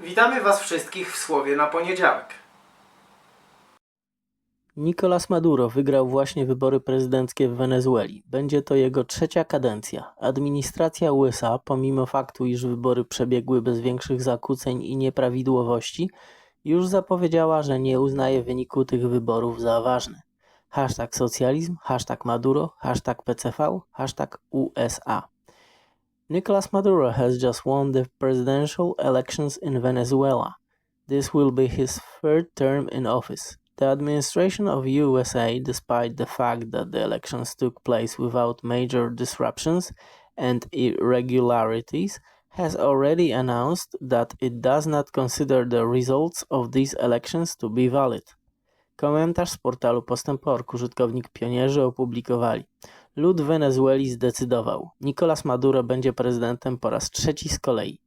Witamy Was wszystkich w Słowie na poniedziałek. Nicolás Maduro wygrał właśnie wybory prezydenckie w Wenezueli. Będzie to jego trzecia kadencja. Administracja USA, pomimo faktu, iż wybory przebiegły bez większych zakłóceń i nieprawidłowości, już zapowiedziała, że nie uznaje wyniku tych wyborów za ważny. Hashtag socjalizm, hashtag Maduro, hashtag PCV, hashtag USA. Nicolás Maduro has just won the presidential elections in Venezuela. This will be his third term in office. The administration of USA, despite the fact that the elections took place without major disruptions and irregularities, has already announced that it does not consider the results of these elections to be valid. Komentarz z portalu Postęp.org użytkownik pionierzy opublikowali. Lud Wenezueli zdecydował. Nicolás Maduro będzie prezydentem po raz trzeci z kolei.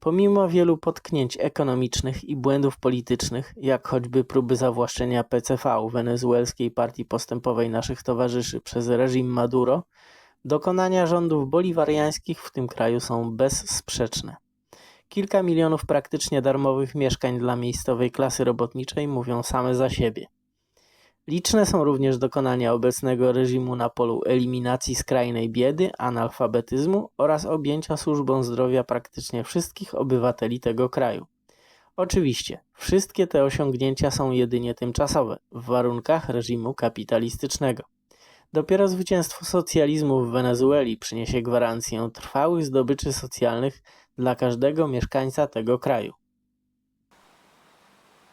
Pomimo wielu potknięć ekonomicznych i błędów politycznych, jak choćby próby zawłaszczenia PCV wenezuelskiej partii postępowej naszych towarzyszy przez reżim Maduro, dokonania rządów boliwariańskich w tym kraju są bezsprzeczne. Kilka milionów praktycznie darmowych mieszkań dla miejscowej klasy robotniczej mówią same za siebie. Liczne są również dokonania obecnego reżimu na polu eliminacji skrajnej biedy, analfabetyzmu oraz objęcia służbą zdrowia praktycznie wszystkich obywateli tego kraju. Oczywiście, wszystkie te osiągnięcia są jedynie tymczasowe w warunkach reżimu kapitalistycznego. Dopiero zwycięstwo socjalizmu w Wenezueli przyniesie gwarancję trwałych zdobyczy socjalnych dla każdego mieszkańca tego kraju.